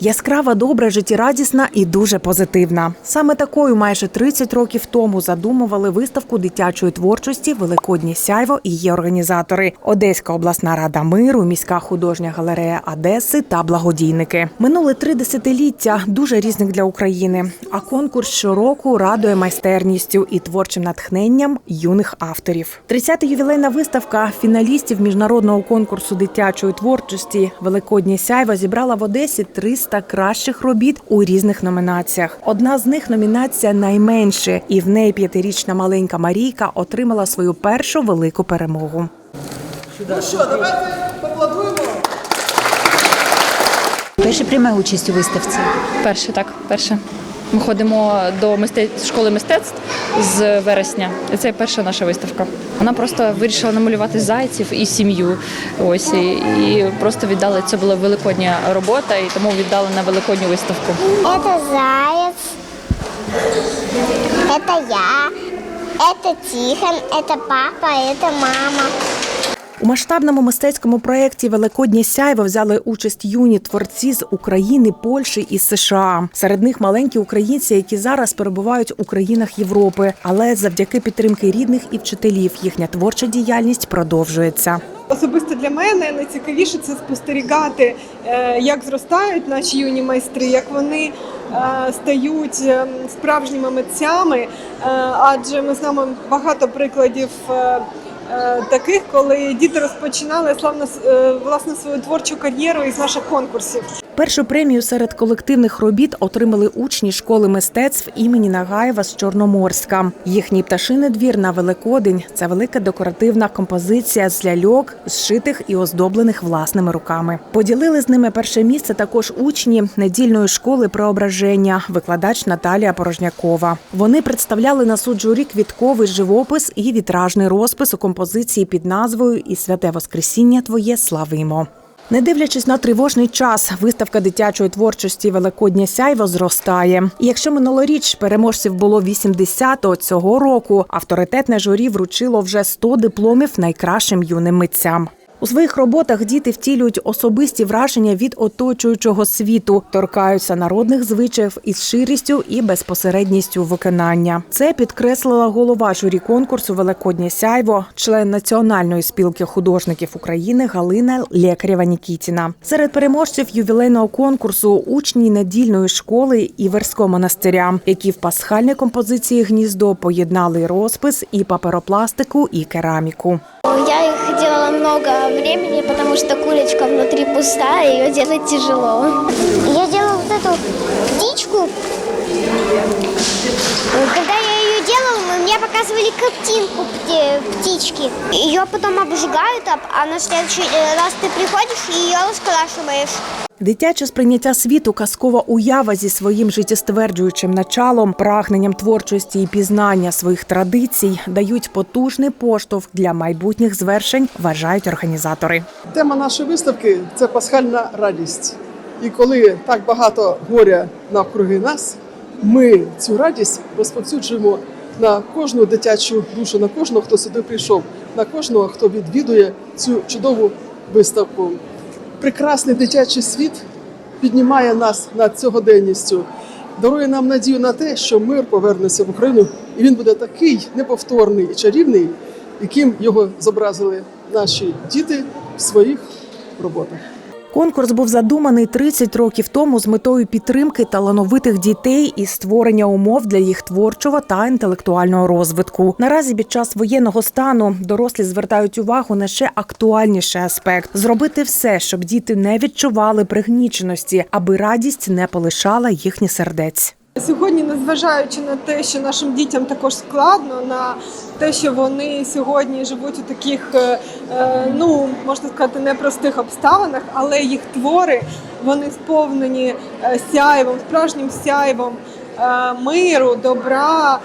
Яскрава, добра, життєрадісна і дуже позитивна. Саме такою майже 30 років тому задумували виставку дитячої творчості Великоднє сяйво і її організатори Одеська обласна рада миру, міська художня галерея Одеси та благодійники. Минули три десятиліття, дуже різних для України. А конкурс щороку радує майстерністю і творчим натхненням юних авторів. 30-та ювілейна виставка фіналістів міжнародного конкурсу дитячої творчості Великоднє сяйво зібрала в Одесі 300 кращих робіт у різних номінаціях. Одна з них номінація найменше, і в неї п'ятирічна маленька Марійка отримала свою першу велику перемогу. Ну що, давайте поплодуємо. Перше пряма участь у виставці. Перше, так, перше. Ми ходимо до мистець... школи мистецтв з вересня. І це перша наша виставка. Вона просто вирішила намалювати зайців і сім'ю. Ось і, і просто віддали. Це була великодня робота, і тому віддали на великодню виставку. Это заяц. Это я. Это Тихон. Это папа. Это мама. У масштабному мистецькому проєкті Великоднє сяйво взяли участь юні творці з України, Польщі і США. Серед них маленькі українці, які зараз перебувають у країнах Європи. Але завдяки підтримки рідних і вчителів їхня творча діяльність продовжується. Особисто для мене найцікавіше це спостерігати, е, як зростають наші юні майстри, як вони е, стають е, справжніми митцями. Адже ми знаємо багато прикладів. Е, Таких, коли діти розпочинали славно е, власне свою творчу кар'єру із наших конкурсів. Першу премію серед колективних робіт отримали учні школи мистецтв імені Нагаєва з Чорноморська. Їхній пташиний двір на Великодень це велика декоративна композиція з ляльок, зшитих і оздоблених власними руками. Поділили з ними перше місце також учні недільної школи преображення, викладач Наталія Порожнякова. Вони представляли на суд журі квітковий живопис і вітражний розпис у композиції під назвою І святе Воскресіння Твоє славимо. Не дивлячись на тривожний час, виставка дитячої творчості Великодня сяйво зростає. І якщо минулоріч переможців було 80, то цього року авторитетне журі вручило вже 100 дипломів найкращим юним митцям. У своїх роботах діти втілюють особисті враження від оточуючого світу, торкаються народних звичаїв із ширістю і безпосередністю виконання. Це підкреслила голова журі конкурсу Великоднє сяйво, член Національної спілки художників України Галина Лекарєва Нікітіна. Серед переможців ювілейного конкурсу учні недільної школи Іверського монастиря, які в пасхальній композиції гніздо поєднали розпис і паперопластику, і кераміку. Я их делала много времени, потому что курочка внутри пустая, ее делать тяжело. Я делала вот эту птичку. Когда я показывали картинку пти- птички. Ее потом обжигают, а а на следующий э, раз ты приходишь и ее раскрашиваешь. Дитяче сприйняття світу, казкова уява зі своїм життєстверджуючим началом, прагненням творчості і пізнання своїх традицій дають потужний поштовх для майбутніх звершень, вважають організатори. Тема нашої виставки це пасхальна радість. І коли так багато горя навкруги нас, ми цю радість розповсюджуємо на кожну дитячу душу, на кожного, хто сюди прийшов, на кожного, хто відвідує цю чудову виставку. Прекрасний дитячий світ піднімає нас над сьогоденністю, дарує нам надію на те, що мир повернеться в Україну, і він буде такий неповторний і чарівний, яким його зобразили наші діти в своїх роботах. Конкурс був задуманий 30 років тому з метою підтримки талановитих дітей і створення умов для їх творчого та інтелектуального розвитку. Наразі під час воєнного стану дорослі звертають увагу на ще актуальніший аспект зробити все, щоб діти не відчували пригніченості, аби радість не полишала їхні сердець. Сьогодні, незважаючи на те, що нашим дітям також складно, на те, що вони сьогодні живуть у таких, е, е, ну можна сказати, непростих обставинах, але їх твори вони сповнені е, сяйвом, справжнім сяйвом миру, добра,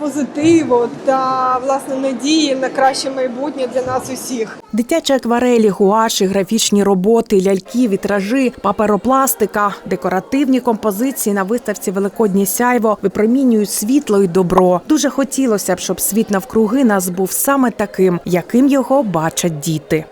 позитиву та власне надії на краще майбутнє для нас усіх. Дитячі акварелі, гуаші, графічні роботи, ляльки, вітражі, паперопластика, декоративні композиції на виставці Великоднє сяйво випромінюють світло і добро. Дуже хотілося б, щоб світ навкруги нас був саме таким, яким його бачать діти.